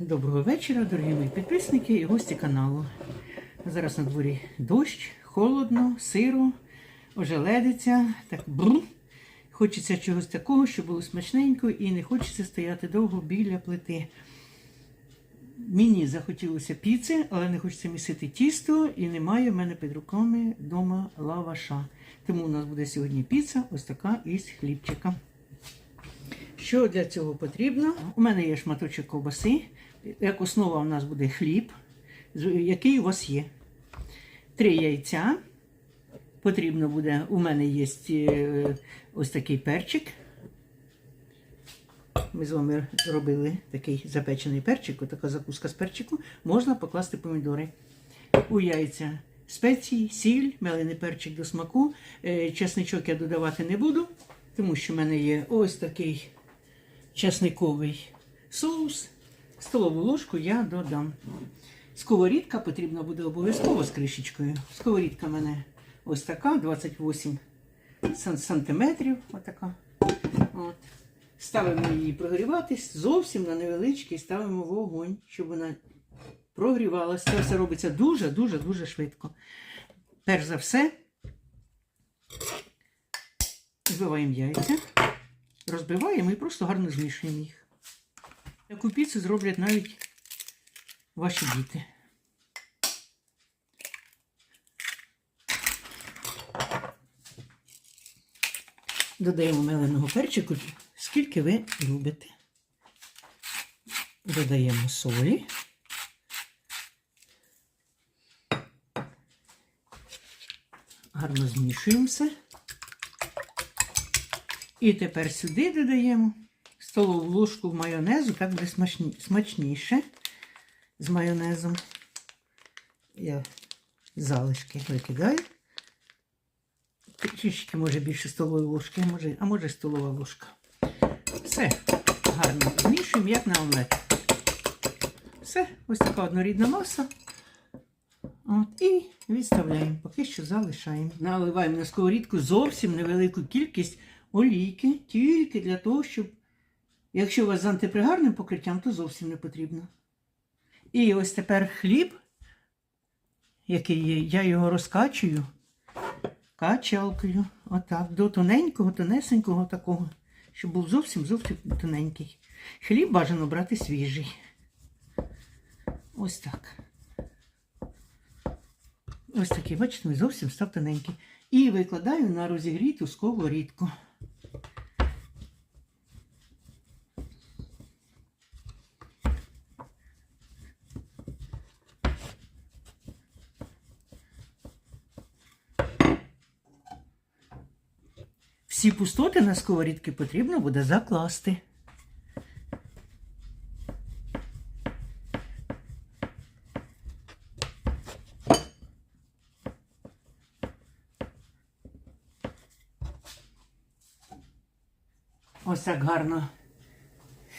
Доброго вечора, дорогі мої підписники і гості каналу. Зараз на дворі дощ, холодно, сиро, ожеледиться, так бру. Хочеться чогось такого, щоб було смачненько, і не хочеться стояти довго біля плити. Мені захотілося піци, але не хочеться місити тісто, і немає в мене під руками вдома лаваша. Тому у нас буде сьогодні піца, ось така із хлібчика. Що для цього потрібно? У мене є шматочок ковбаси. Як основа у нас буде хліб, який у вас є. Три яйця. Потрібно буде, у мене є е, ось такий перчик. Ми з вами робили такий запечений перчик, така закуска з перчику. Можна покласти помідори. У яйця спеції, сіль, мелений перчик до смаку. Е, Чесничок я додавати не буду, тому що в мене є ось такий чесниковий соус. Столову ложку я додам. Сковорідка потрібна буде обов'язково з кришечкою. Сковорідка в мене ось така, 28 сан- сантиметрів. Отака. От. Ставимо її прогріватись зовсім на невеличкий, ставимо вогонь, щоб вона прогрівалася. Це все робиться дуже-дуже дуже швидко. Перш за все, збиваємо яйця, розбиваємо і просто гарно змішуємо їх. Таку піцу зроблять навіть ваші діти. Додаємо меленого перчику, скільки ви любите. Додаємо солі. Гарно змішуємо все. І тепер сюди додаємо столову ложку майонезу, так буде смачні, смачніше з майонезом. Я залишки викидаю. Трішки, може, більше столової ложки, може, а може столова ложка. Все гарно змішуємо, як на омлет. Все, ось така однорідна маса. От, і відставляємо, поки що залишаємо. Наливаємо на сковорідку зовсім невелику кількість олійки, тільки для того, щоб, якщо у вас з антипригарним покриттям, то зовсім не потрібно. І ось тепер хліб, який є, я його розкачую качалкою, отак, до тоненького, тонесенького такого, щоб був зовсім зовсім тоненький. Хліб бажано брати свіжий. Ось так. Ось такий, бачите, зовсім став тоненький. І викладаю на розігріту сковорідку. Всі пустоти на сковорідки потрібно буде закласти. Ось так гарно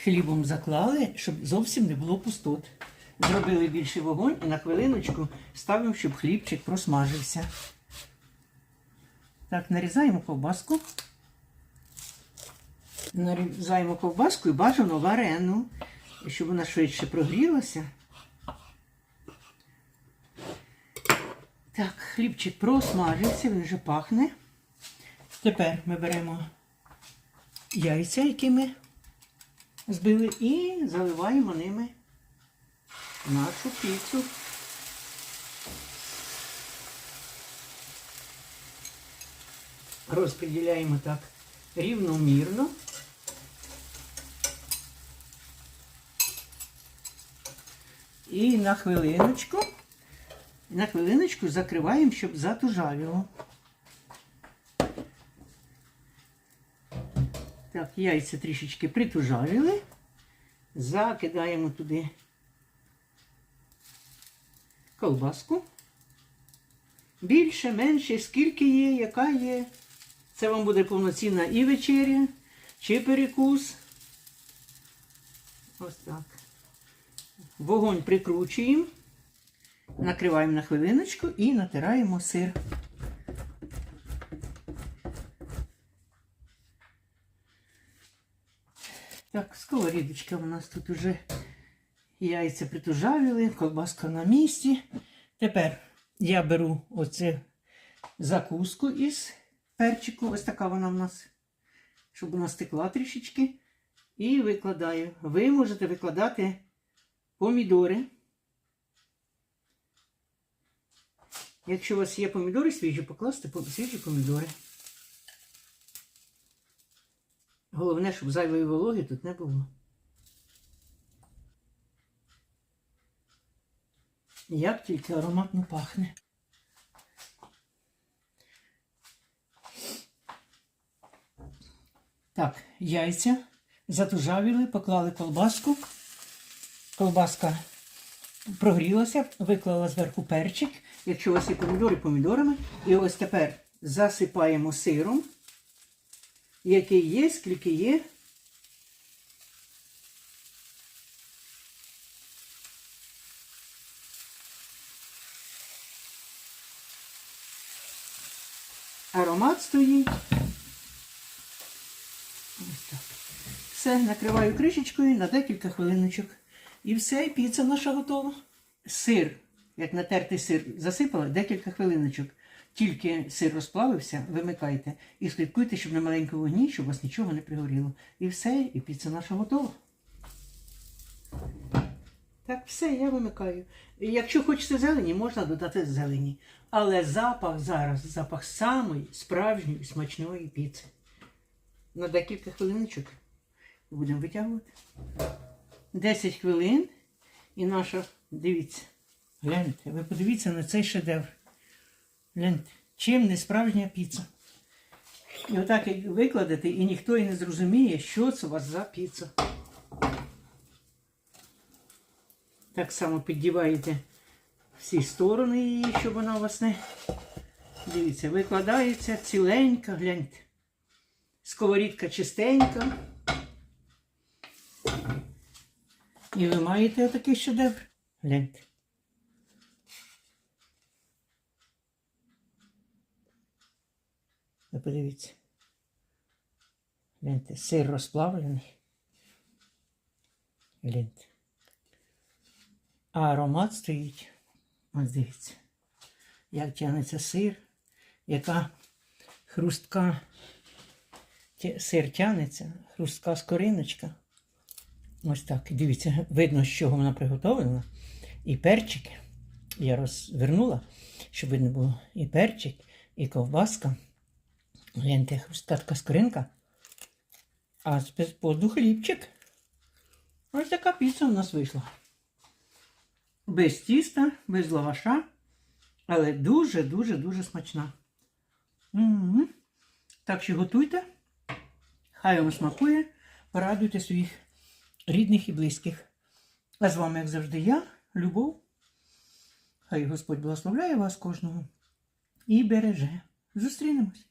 хлібом заклали, щоб зовсім не було пустот. Зробили більший вогонь і на хвилиночку ставимо, щоб хлібчик просмажився. Так, нарізаємо ковбаску. Нарізаємо ковбаску і бажано варену, щоб вона швидше прогрілася. Так, хлібчик просмажився, він вже пахне. Тепер ми беремо яйця, які ми збили, і заливаємо ними нашу піцу. Розподіляємо так рівномірно. І на хвилиночку, на хвилиночку закриваємо, щоб затужавіло. Так, яйця трішечки притужавіли. Закидаємо туди колбаску. Більше, менше, скільки є, яка є. Це вам буде повноцінна і вечеря, чи перекус. Ось так. Вогонь прикручуємо, накриваємо на хвилиночку і натираємо сир. Так, сковорідочка у нас тут уже Яйця притужавіли, колбаска на місці. Тепер я беру оце закуску із перчику. Ось така вона в нас, щоб вона стекла трішечки. І викладаю. Ви можете викладати помідори. Якщо у вас є помідори свіжі, покласти свіжі помідори. Головне, щоб зайвої вологи тут не було. Як тільки ароматно пахне. Так, яйця затужавіли, поклали колбаску. Колбаска прогрілася, виклала зверху перчик. Якщо у вас є помідори, помідорами. І ось тепер засипаємо сиром, який є, скільки є. Аромат стоїть. Ось так. Все, накриваю кришечкою на декілька хвилиночок. І все, і піца наша готова. Сир, як натертий сир, засипала декілька хвилиночок. Тільки сир розплавився, вимикайте і слідкуйте, щоб на маленькому вогні, щоб у вас нічого не пригоріло. І все, і піца наша готова. Так, все, я вимикаю. Якщо хочете зелені, можна додати зелені. Але запах зараз, запах самої справжньої смачної піци. На декілька хвилиночок будемо витягувати. 10 хвилин. І наша, дивіться, гляньте, ви подивіться на цей шедевр. Гляньте, чим не справжня піца. І отак як викладете, і ніхто і не зрозуміє, що це у вас за піца. Так само піддіваєте всі сторони її, щоб вона у вас не. Дивіться, викладається ціленька, гляньте. Сковорідка чистенька. І ви маєте отакий шедевр. Гляньте. Ви подивіться. Гляньте, сир розплавлений. Гляньте. А аромат стоїть. Ось дивіться. Як тягнеться сир, яка хрустка сир тягнеться, хрустка скориночка. Ось так. Дивіться, видно, з чого вона приготовлена. І перчик. Я розвернула, щоб видно було і перчик, і ковбаска. Гляньте, хрустка така скоринка. А позаду хлібчик. Ось така піца у нас вийшла. Без тіста, без лаваша, але дуже-дуже-дуже смачна. М-м-м. Так що готуйте, хай вам смакує, порадуйте своїх рідних і близьких. А з вами, як завжди, я, Любов. Хай Господь благословляє вас кожного і береже. Зустрінемось.